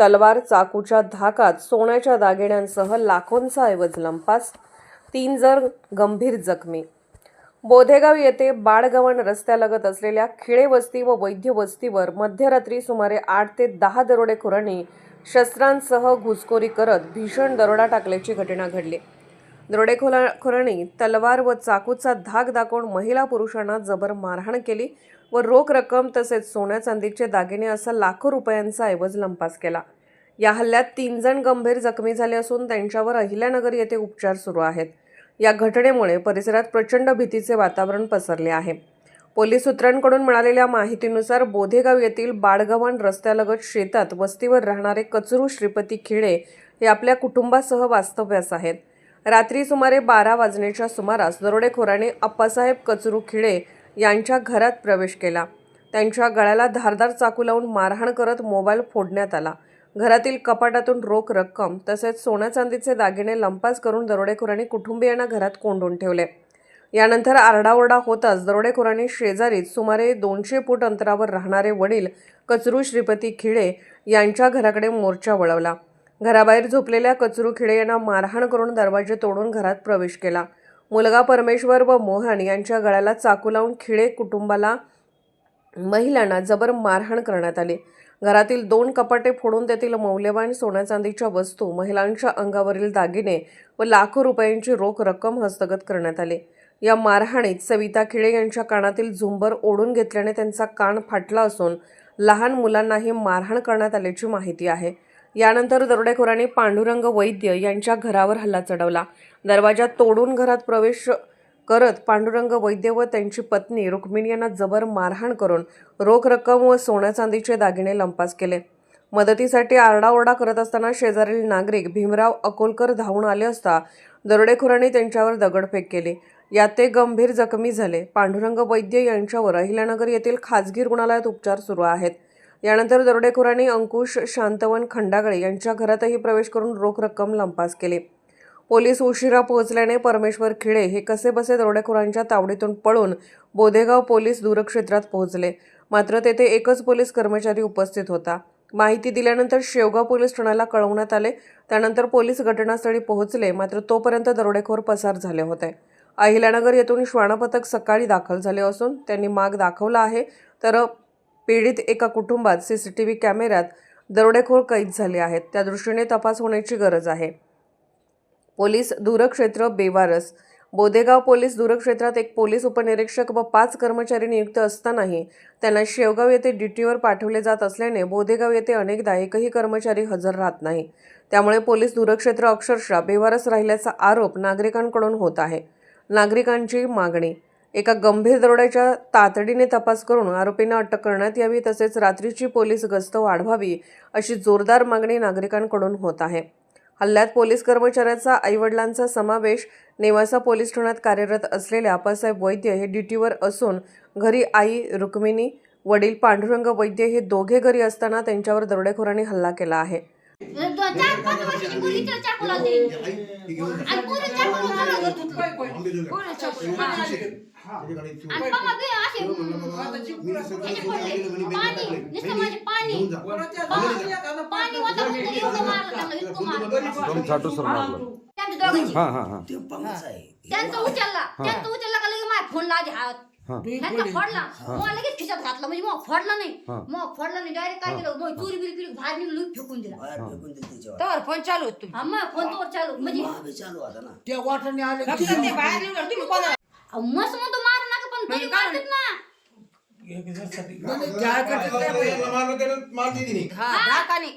तलवार चाकूच्या धाकात सोन्याच्या दागिन्यांसह लाखोंचा ऐवज लंपास तीन जर गंभीर जखमी. बोधेगाव येथे बाळगवण रस्त्यालगत असलेल्या खिळे वस्ती व वैद्य वस्तीवर मध्यरात्री सुमारे आठ ते दहा दरोडेखोरांनी शस्त्रांसह घुसखोरी करत भीषण दरोडा टाकल्याची घटना घडली. दरोडेखोरांनी तलवार व चाकूचा धाक दाखवून महिला पुरुषांना जबर मारहाण केली व रोख रक्कम तसेच सोन्या चांदीचे दागिने असा लाखो रुपयांचा ऐवज लंपास केला. या हल्ल्यात तीन जण गंभीर जखमी झाले असून त्यांच्यावर अहिल्यानगर येथे उपचार सुरू आहेत. या घटनेमुळे परिसरात प्रचंड भीतीचे वातावरण पसरले आहे. पोलीस सूत्रांकडून मिळालेल्या माहितीनुसार बोधेगाव येथील बाळगव्हाण रस्त्यालगत शेतात वस्तीवर राहणारे कचरू श्रीपती खिळे हे आपल्या कुटुंबासह वास्तव्यास आहेत. रात्री सुमारे बारा वाजण्याच्या सुमारास दरोडेखोराने अप्पासाहेब कचरू खिळे यांच्या घरात प्रवेश केला. त्यांच्या गळ्याला धारदार चाकू लावून मारहाण करत मोबाईल फोडण्यात आला. घरातील कपाटातून रोख रक्कम तसेच सोन्या चांदीचे दागिने लंपास करून दरोडेखोरांनी कुटुंबियांना घरात कोंडून ठेवले. यानंतर आरडाओरडा होताच दरोडेखोरांनी शेजारीच सुमारे दोनशे फूट अंतरावर राहणारे वडील कचरू श्रीपती खिळे यांच्या घराकडे मोर्चा वळवला. घराबाहेर झोपलेल्या कचरू खिळे यांना मारहाण करून दरवाजे तोडून घरात प्रवेश केला. मुलगा परमेश्वर व मोहन यांच्या गळ्याला चाकू लावून खिळे कुटुंबाला महिलांना जबर मारहाण करण्यात आली. घरातील दोन कपाटे फोडून त्यातील मौल्यवान सोन्या चांदीच्या वस्तू महिलांच्या अंगावरील दागिने व लाखो रुपयांची रोख रक्कम हस्तगत करण्यात आली. या मारहाणीत सविता खिळे यांच्या कानातील झुंबर ओढून घेतल्याने त्यांचा कान फाटला असून लहान मुलांनाही मारहाण करण्यात आल्याची माहिती आहे. यानंतर दरोडेखोरांनी पांडुरंग वैद्य यांच्या घरावर हल्ला चढवला. दरवाजा तोडून घरात प्रवेश करत पांडुरंग वैद्य व त्यांची पत्नी रुक्मिणी यांना जबर मारहाण करून रोख रक्कम व सोन्या चांदीचे दागिने लंपास केले. मदतीसाठी आरडाओरडा करत असताना शेजारील नागरिक भीमराव अकोलकर धावून आले असता दरोडेखोरांनी त्यांच्यावर दगडफेक केली. यात ते गंभीर जखमी झाले. पांडुरंग वैद्य यांच्यावर अहिल्यानगर येथील खाजगी रुग्णालयात उपचार सुरू आहेत. यानंतर दरोडेखोरांनी अंकुश शांतवन खंडागळे यांच्या घरातही प्रवेश करून रोख रक्कम लंपास केली. पोलीस उशिरा पोहोचल्याने परमेश्वर खिळे हे कसेबसे दरोडेखोरांच्या तावडीतून पळून बोधेगाव पोलीस दूरक्षेत्रात पोहोचले. मात्र तेथे एकच पोलीस कर्मचारी उपस्थित होता. माहिती दिल्यानंतर शेवगाव पोलीस ठाण्याला कळवण्यात आले. त्यानंतर पोलीस घटनास्थळी पोहोचले. मात्र तोपर्यंत दरोडेखोर पसार झाले होते. अहिल्यानगर येथून श्वानपथक सकाळी दाखल झाले असून त्यांनी माग दाखवला आहे. तर पीडित एका कुटुंबात सी सी टी व्ही कॅमेऱ्यात दरोडेखोर कैद झाले आहेत. त्या दृष्टीने तपास होण्याची गरज आहे. पोलीस दूरक्षेत्र बेवारस. बोदेगाव पोलीस दूरक्षेत्रात एक पोलीस उपनिरीक्षक व पाच कर्मचारी नियुक्त असतानाही त्यांना शेवगाव येथे ड्युटीवर पाठवले जात असल्याने बोदेगाव येथे अनेकदा एकही कर्मचारी हजर राहत नाही. त्यामुळे पोलीस दूरक्षेत्र अक्षरशः बेवारस राहिल्याचा आरोप नागरिकांकडून होत आहे. नागरिकांची मागणी एका गंभीर दरोड्याच्या तातडीने तपास करून आरोपींना अटक करण्यात यावी तसेच रात्रीची पोलीस गस्त वाढवावी अशी जोरदार मागणी नागरिकांकडून होत आहे. हल्ल्यात पोलीस कर्मचाऱ्याचा आईवडिलांचा समावेश नेवासा पोलीस ठाण्यात कार्यरत असलेले आप्पासाहेब वैद्य हे ड्युटीवर असून घरी आई रुक्मिणी वडील पांडुरंग वैद्य हे दोघे घरी असताना त्यांच्यावर दरोडेखोरांनी हल्ला केला आहे. चार पाच वर्षाची मुलगी तर चाकू लावते. आणि पोरं चाकू लावून घालत होती. पोरं चाकू लावून. आणि पप्पा बी असे. ह्याचे पडले. पाणी नुसतं माझे पाणी. पप्पा, पाणी होतं म्हणून तरी एवढं मारलं त्यांना, इतकं मारलं. दोन चाटू सर मारलं त्यांच्या दोघांची. हा हा हा. त्यांचं उचलला. त्यांचं उचलला का लगेच माझ्या फोन लागे हात. हा. त्यांचा फोडला. मग लगेच खिशात घातला. म्हणजे मग फोडला नाही. मग फोडला नाही. डायरेक्ट काय केलं? मग चुरी बिरी बिरी बाहेर निघलो फेकून दिला. तर फोन चालू होत हा मग फोन तोवर चालू. म्हणजे त्या वाटाने आले की फक्त ते बाहेर निघाल तुम्ही कोणाला? अहो, मस्त म्हणतो मारू नका पण तरी मारतात ना. नाही, नाही, त्या करतात काय बाई? हा धाकाने.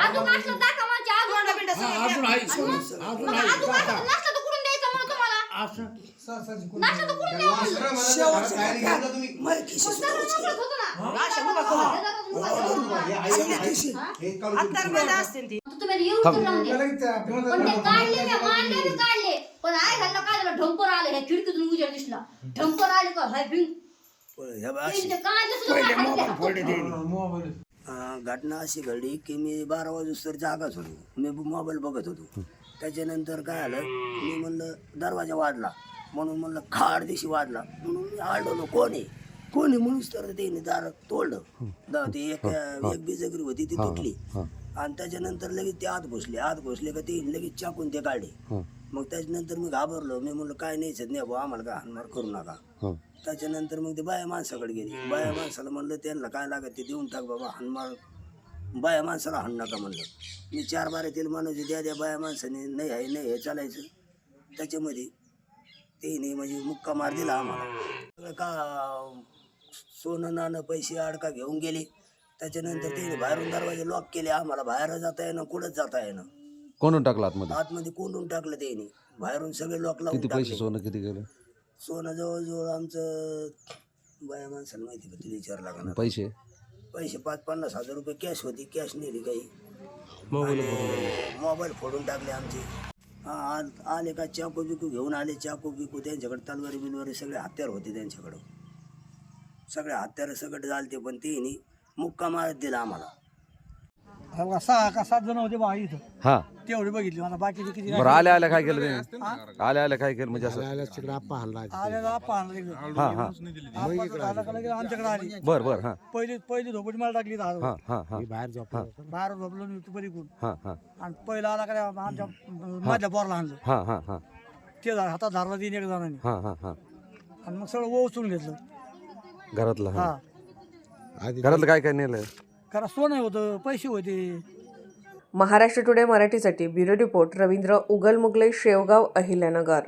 अजून असलं दाखवा म्हणजे अजून. तोंड बिंड हा, सगळं अजून द्या. आहे. आणि मग- सोड. अजून मग आहे. अजून काका. असलं नसलं तर असं. कोण- तर? शेवटचं? मग होतं ना. ती. आता तुम्ही तुम्ही येऊ तर राहून द्या पण ते काढले मी मारले मी काढले. पण आय घालला काय झालं? ढंपर आलं ह्या खिडकीतून उजेड दिसला. ढंपर आले का? हाय. अं, घटना अशी घडली की मी बारा वाजूस्तर जागाच होतो. मी मोबाईल बघत होतो. त्याच्यानंतर काय आलं मी म्हणलं दरवाजा वाढला. म्हणून म्हणलं खाड दिशी वाढला. म्हणून मी आढळलो कोणी? कोणी? म्हणूनच तर त्याने दार तोडलं. द- ते एक एक बिजगरी होती ती तुटली. आणि त्याच्यानंतर लगेच ते आत घुसले. आत घुसले का ते लगेच चाकून ते काढले. मग त्याच्यानंतर मी घाबरलो. मी म्हणलं काय नाहीच नाही भाऊ आम्हाला काय हानमार करू नका. त्याच्यानंतर मग ते बाया माणसाकडे गेली. बाया माणसाला म्हणलं त्यांना काय लागत ते देऊन टाक बाबा हानमार बाया माणसाला हाण नका म्हणलं. मी चार बारा तेल माणूस द्या द्या बाया माणसाने. नाही आहे नाही आहे चालायचं. त्याच्यामध्ये ते नाही म्हणजे मुक्का मार दिला आम्हाला. का सोनं नाणं पैसे अडका घेऊन गेले. त्याच्यानंतर ते बाहेरून दरवाजे लॉक केले. आम्हाला बाहेर जाता येणं कुठंच जाता येणं. कोणून टाकलं आतमध्ये? आतमध्ये कोंडून टाकलं त्याने. बाहेरून सगळे लॉक लावून किती पैसे टाकले. सोनं किती गेलं? सोनं जवळजवळ आमचं बाया माणसाला माहिती का? तिला विचार लागणार. पैसे? पैसे पाच पन्नास हजार रुपये कॅश होती कॅश नेली काही. मोबाईल फोडून. टाकले आमचे. हा आ- आले का चाकू बिकू घेऊन आले चाकू बिकू त्यांच्याकडे तलवारी बिलवारी सगळे हत्यार होते त्यांच्याकडं. सगळे हत्यार सगळे झालते पण ते नी मुक्का मारत दिला आम्हाला. सहा का सात जण होते बा इथं. हा. तेवढे बघितले. मला बाकीचे किती बरं आल्या आल्या काय केलं त्याने? आल्या आल्या. काय केलं? म्हणजे असं. आप्पा. हा हा. आमच्याकडे आली. बर बर हा. पहिली पहिली झोपडी मला टाकली दहा हा हा हा. बाहेर झोपलो मी तू बरी कोण हा हा. आणि पहिला आला का आमच्या माझ्या आणलं. हा हा हा. ते हातात धरला तीन एक जणांनी. हा हा हा. आणि मग सगळं ओवचून घेतलं. घरातलं हा. हा. घरातलं काय काय नेलं? कारण सोनं होतं पैसे होते. महाराष्ट्र टुडे मराठीसाठी ब्युरो रिपोर्ट रवींद्र उगलमुगले शेवगाव अहिल्यानगर.